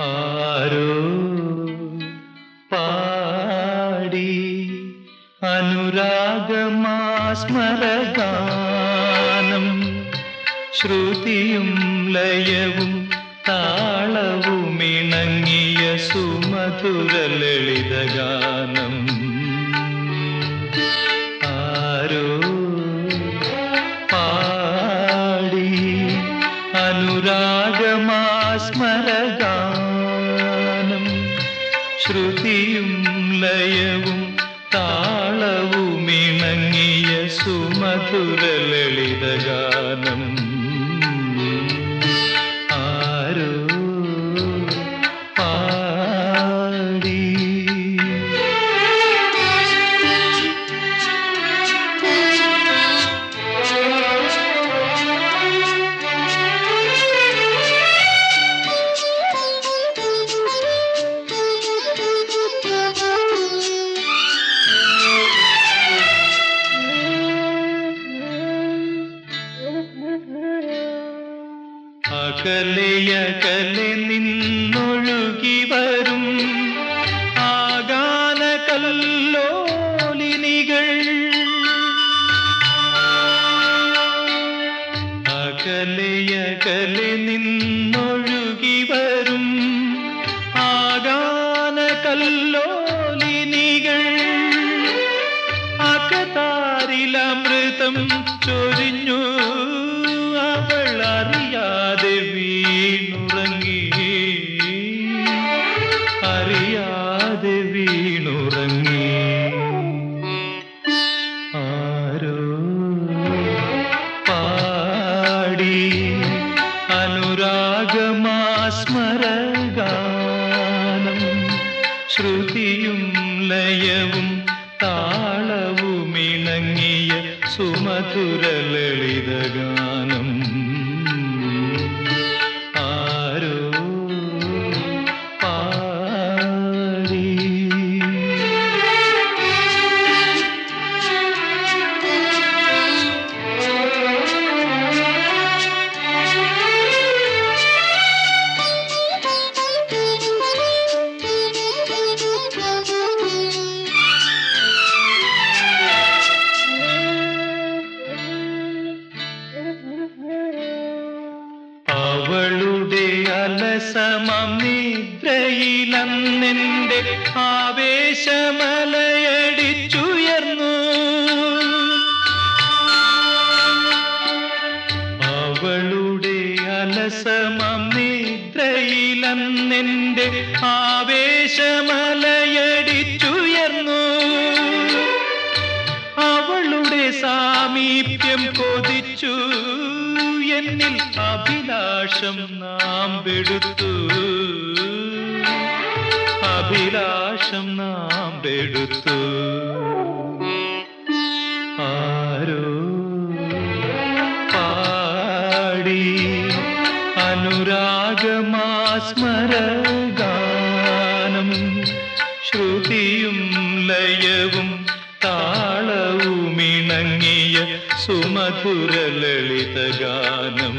ആരോ പാടി അനുരാഗമാസ്മരഗാനം. ശ്രുതിയും ലയവും താളവും താളവുമിണങ്ങിയ സുമധുര ലളിതഗാനം ആരോ പാടി അനുരാഗ ശ്രുതിയും ലയവും താളവുമിണങ്ങിയ സുമധുര ലളിതഗാനം അകലെയകലെ നിന്നൊഴുകി വരും. ആഗാന കല്ലോലിനികൾ. അകലെയകലെ നിന്നൊഴുകി വരും. ആഗാന കല്ലോലിനികൾ. അകതാരിലമൃതം ചൊരിഞ്ഞു അനുരാഗമാസ്മരഗാനം ശ്രുതിയും ലയവും താളവുമിണങ്ങിയ സുമധുര ലളിതഗാനം. അവളുടെ അലസമം ആവേശമലയടിച്ചുയർന്നു. അവളുടെ അലസമം ആവേശമലയടിച്ചുയർന്നു. അവളുടെ സാമീപ്യം കൊതിച്ചു. എന്നിൽ അഭിലാഷം നാം വെടുത്തു. അഭിലാഷം നാം വെടുത്തു. ആരോ പാടി അനുരാഗമാസ്മരഗാനം. ശ്രുതിയും ലയവും താളവുമിണങ്ങിയ സുമധുര ലളിതഗാനം